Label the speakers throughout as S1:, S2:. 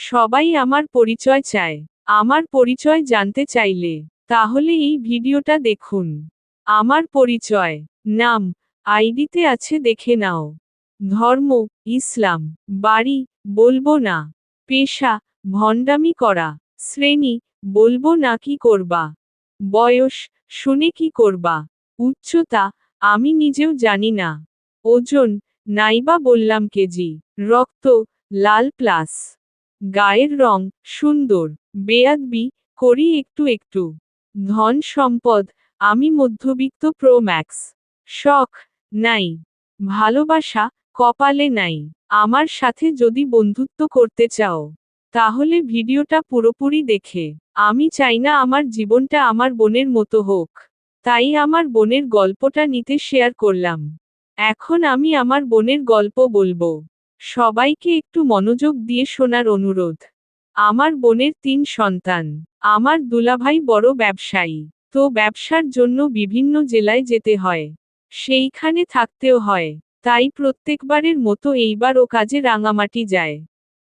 S1: সবাই আমার পরিচয় চায়। আমার পরিচয় জানতে চাইলে, তাহলে এই ভিডিওটা দেখুন। আমার পরিচয়, নাম, আইডিতে আছে দেখে নাও। ধর্ম, ইসলাম, বাড়ি, বলব না। পেশা, ভণ্ডামি করা। শ্রেণি, বলব না কি করবা। বয়স, শুনে কি করবা। উচ্চতা, আমি নিজেও জানি না। ওজন, নাইবা বললাম কেজি। রক্ত, লাল প্লাস। গায়ের রং সুন্দর, বেয়াদবি, করি একটু একটু। ধন সম্পদ, আমি মধ্যবিত্ত প্রো ম্যাক্স। শখ, নাই। ভালোবাসা, কপালে নাই। আমার সাথে যদি বন্ধুত্ব করতে চাও, তাহলে ভিডিওটা পুরোপুরি দেখে। আমি চাই না আমার জীবনটা আমার বোনের মতো হোক। তাই আমার বোনের গল্পটা নিতে শেয়ার করলাম। এখন আমি আমার বোনের গল্প বলব। সবাইকে একটু মনোযোগ দিয়ে শোনার অনুরোধ। আমার বোনের তিন সন্তান। আমার দুলাভাই বড় ব্যবসায়ী। তো ব্যবসার জন্য বিভিন্ন জেলায় যেতে হয়। সেইখানে থাকতেও হয়। তাই প্রত্যেকবারের মতো এইবার ও কাজে রাঙামাটি যায়।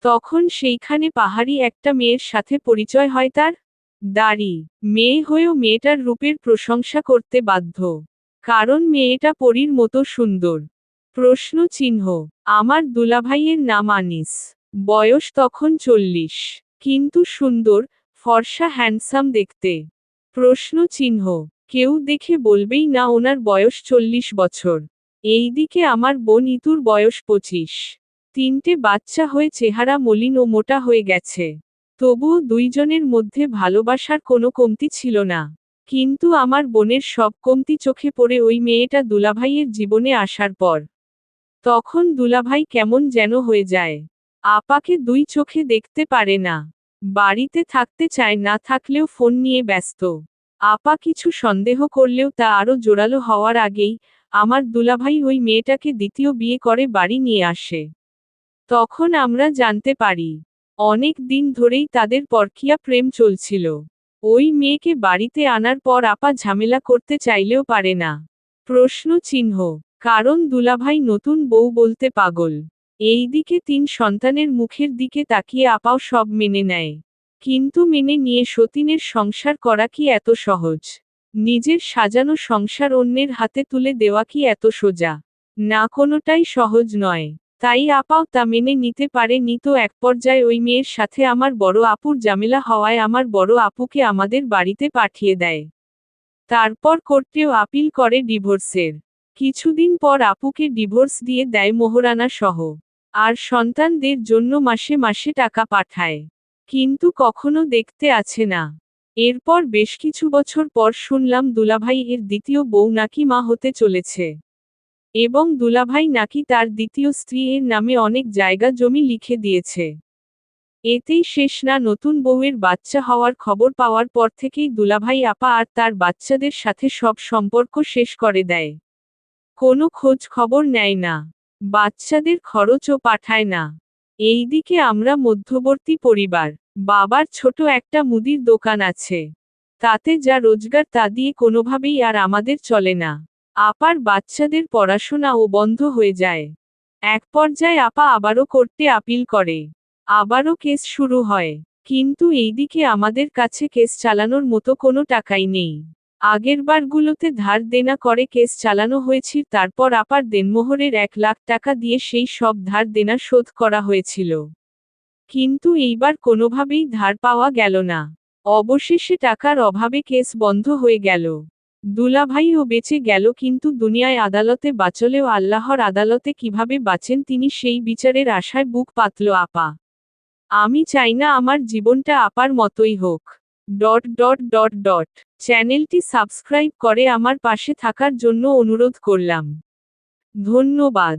S1: তখন সেইখানে পাহাড়ি একটা মেয়ের সাথে পরিচয় হয় তার দাড়ি। মেয়ে হয়েও মেয়েটার রূপের প্রশংসা করতে বাধ্য। কারণ মেয়েটা পরীর মতো সুন্দর। প্রশ্ন চিহ্ন আমার দুলাভাইয়ের নাম আনিস। বয়স তখন চল্লিশ। কিন্তু সুন্দর, ফর্সা, হ্যান্ডসাম দেখতে। প্রশ্ন চিহ্ন। কেউ দেখে বলবেই না ওনার বয়স চল্লিশ বছর। এইদিকে আমার বোন ইতুর বয়স পঁচিশ। তিনটে বাচ্চা হয়ে চেহারা মলিন ও মোটা হয়ে গেছে। তবুও দুইজনের মধ্যে ভালোবাসার কোনো কমতি ছিল না। কিন্তু আমার বোনের সব কমতি চোখে পড়ে ওই মেয়েটা দুলাভাইয়ের জীবনে আসার পর। তখন দুলাভাই কেমন যেন হয়ে যায়। আপাকে দুই চোখে দেখতে পারে না। বাড়িতে থাকতে চায় না থাকলেও ফোন নিয়ে ব্যস্ত। আপা কিছু সন্দেহ করলেও তা আরও জোরালো হওয়ার আগেই আমার দুলাভাই ওই মেয়েটাকে দ্বিতীয় বিয়ে করে বাড়ি নিয়ে আসে। তখন আমরা জানতে পারি, অনেক দিন ধরেই তাদের পরকিয়া প্রেম চলছিল। ওই মেয়েকে বাড়িতে আনার পর আপা ঝামেলা করতে চাইলেও পারে না। প্রশ্ন চিহ্ন কারণ দুলাভাই নতুন বউ বলতে পাগল। এই দিকে তিন সন্তানের মুখের দিকে তাকিয়ে আপাও সব মেনে নেয়। কিন্তু মেনে নিয়ে সতীনের সংসার করা কি এত সহজ? নিজের সাজানো সংসার অন্যের হাতে তুলে দেওয়া কি এত সোজা? না কোনোটাই সহজ নয়। তাই আপাও তা মেনে নিতে পারেনি তো এক পর্যায়ে ওই মেয়ের সাথে আমার বড় আপুর জামেলা হওয়ায় আমার বড় আপুকে আমাদের বাড়িতে পাঠিয়ে দেয়। তারপর কোর্টেও আপিল করে ডিভোর্সের। কিছুদিন পর আপুকে ডিভোর্স দিয়ে দেয় মোহরানা সহ। আর সন্তানদের জন্য মাসে মাসে টাকা পাঠায়। কিন্তু কখনো দেখতে আছে না। এরপর বেশ কিছু বছর পর শুনলাম দুলাভাই এর দ্বিতীয় বউ নাকি মা হতে চলেছে। এবং দুলাভাই নাকি তার দ্বিতীয় স্ত্রী এর নামে অনেক জায়গা জমি লিখে দিয়েছে। এতেই শেষ না নতুন বউয়ের বাচ্চা হওয়ার খবর পাওয়ার পর থেকেই দুলাভাই আপা আর তার বাচ্চাদের সাথে সব সম্পর্ক শেষ করে দেয়। কোনো খোঁজ খবর নেয় না। বাচ্চাদের খরচও পাঠায় না। এইদিকে আমরা মধ্যবর্তী পরিবার। বাবার ছোট একটা মুদির দোকান আছে। তাতে যা রোজগার তা দিয়ে কোনোভাবেই আর আমাদের চলে না। আপার বাচ্চাদের পড়াশোনাও বন্ধ হয়ে যায়। এক পর্যায়ে আপা আবারও করতে আপিল করে। আবারও কেস শুরু হয়। কিন্তু এইদিকে আমাদের কাছে কেস চালানোর মতো কোনো টাকাই নেই। আগেরবারগুলোতে ধার দেনা করে কেস চালানো হয়েছিল, তারপর আপার দেনমোহরের এক লাখ টাকা দিয়ে সেই সব ধার দেনা শোধ করা হয়েছিল। কিন্তু এইবার কোনোভাবেই ধার পাওয়া গেল না। অবশেষে টাকার অভাবে কেস বন্ধ হয়ে গেল। দুলাভাইও বেঁচে গেল, কিন্তু দুনিয়ায় আদালতে বাঁচলেও আল্লাহর আদালতে কীভাবে বাঁচেন তিনি সেই বিচারের আশায় বুক পাতল আপা। আমি চাই না আমার জীবনটা আপার মতোই হোক। Dot dot dot dot. চ্যানেলটি সাবস্ক্রাইব করে আমার পাশে থাকার জন্য অনুরোধ করলাম। ধন্যবাদ।